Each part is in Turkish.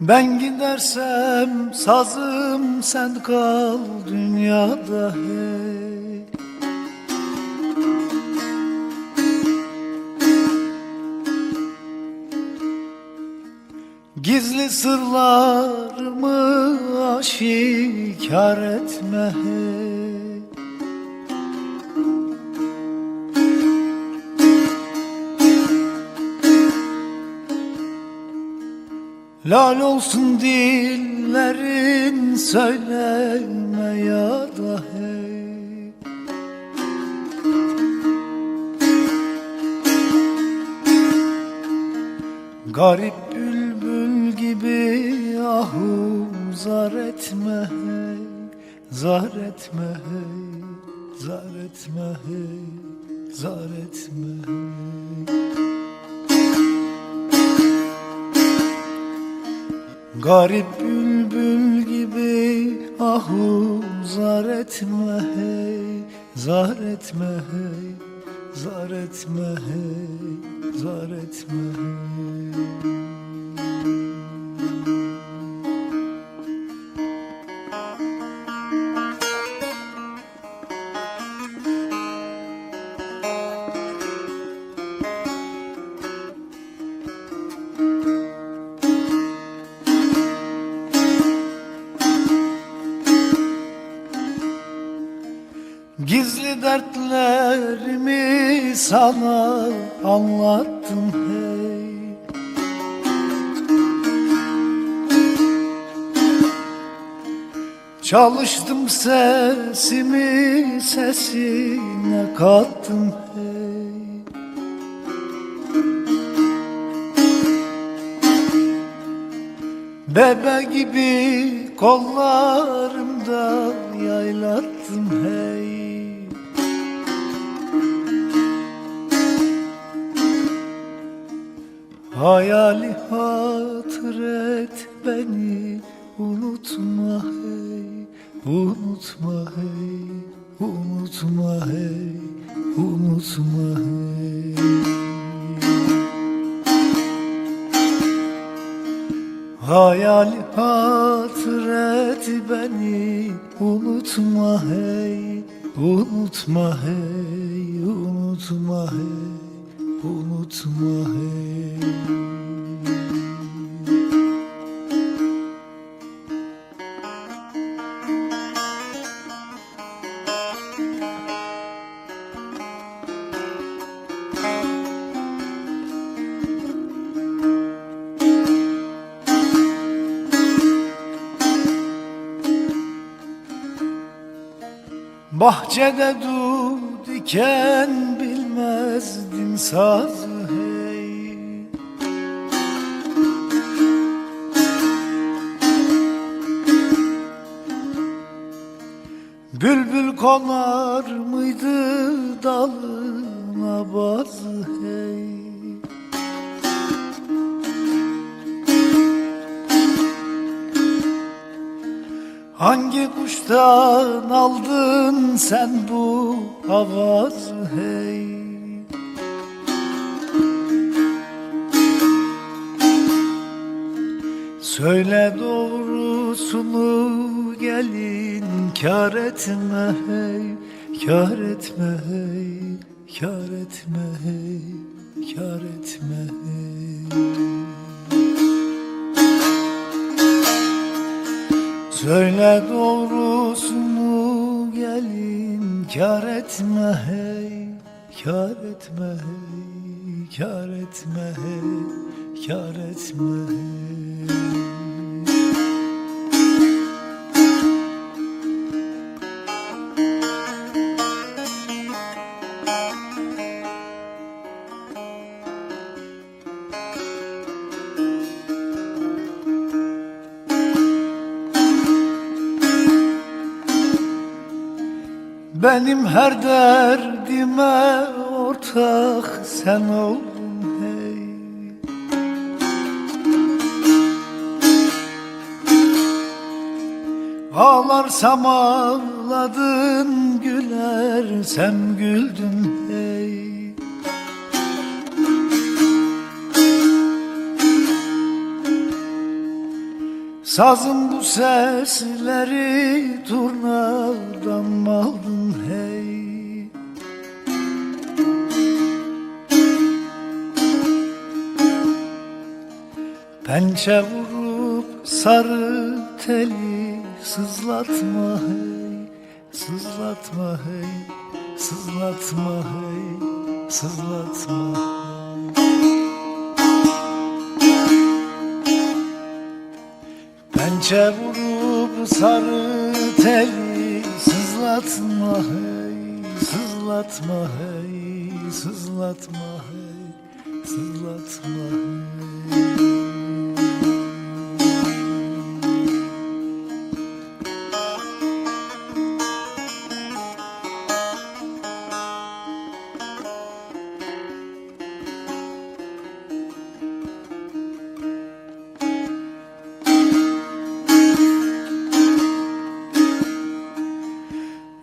Ben gidersem sazım sen kal dünyada hey. Gizli sırlarımı aşikar etme hey Lal olsun dillerin söyleme ya da hey. Garip bülbül gibi ahu zar etme hey Zar etme hey Zar etme hey Zar etme hey Garip bülbül gibi ahu zar etme hey Zar etme hey Zar etme hey Zar etme hey sana anlattım hey. Çalıştım sesimi sesine kattım hey. Bebe gibi kollarımda yaylattım hey Hayali hatır et beni unutma hey Unutma hey Unutma hey Unutma hey. Hayal hatret beni unutma hey Unutma hey Unutma hey Unutma hey Bahçede dur diken bilmezdin sazı hey. Bülbül konar mıydı dalına bazı hey. Hangi kuştan aldın sen bu avazı hey Söyle doğrusunu gelin kar etme hey Kar etme hey Kar etme hey Kar etme hey. Söyle doğrusunu gelin kar etme hey Kar etme hey Kar etme hey Kar etme hey Benim her derdime ortak sen oldun hey. Ağlarsam ağladın gülersem güldün Sazın bu sesleri turnadan mı aldın hey. Pençe vurup sarı teli sızlatma hey. Sızlatma hey. Sızlatma hey. Sızlatma. hey Pençe vurup sarı teli sızlatma hey Sızlatma hey Sızlatma hey Sızlatma hey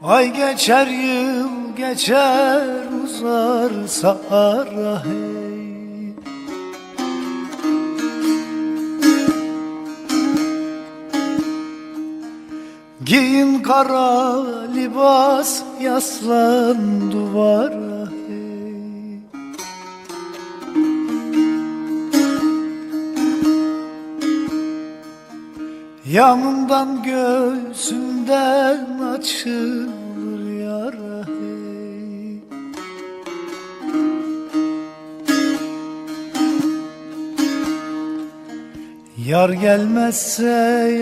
Ay geçer yıl geçer uzar ara hey. Giyin kara libas yaslan duvara Yanından göğsünden açılır yara hey. Yar gelmezse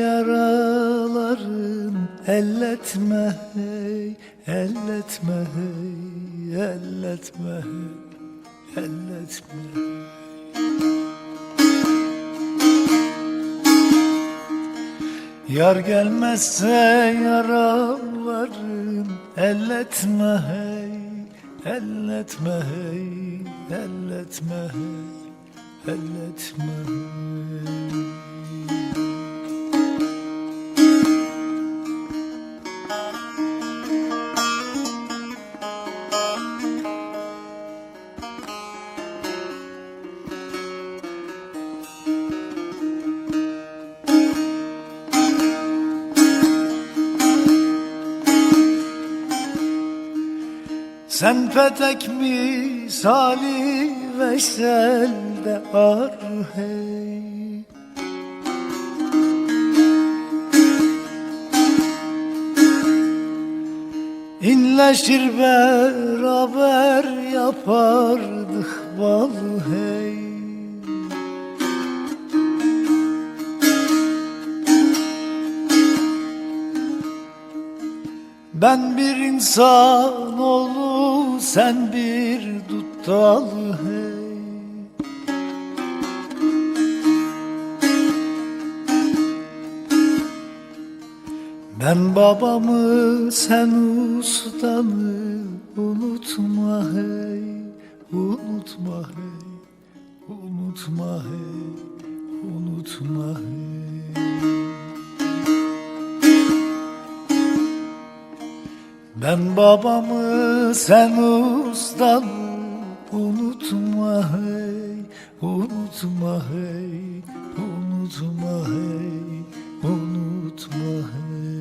yaraların elletme hey Elletme hey Elletme hey Elletme. hey Yar gelmezse yaralarım elletme hey elletme hey elletme hey elletme hey Sen petek misali Veysel'de ar hey İnleşir beraber yapardık bal hey. Ben bir insan oğlu sen bir dut dalı hey. Ben babamı sen ustanı unutma hey. Unutma hey Unutma hey Unutma hey Ben babamı sen ustam. Unutma hey, unutma hey Unutma hey, unutma hey.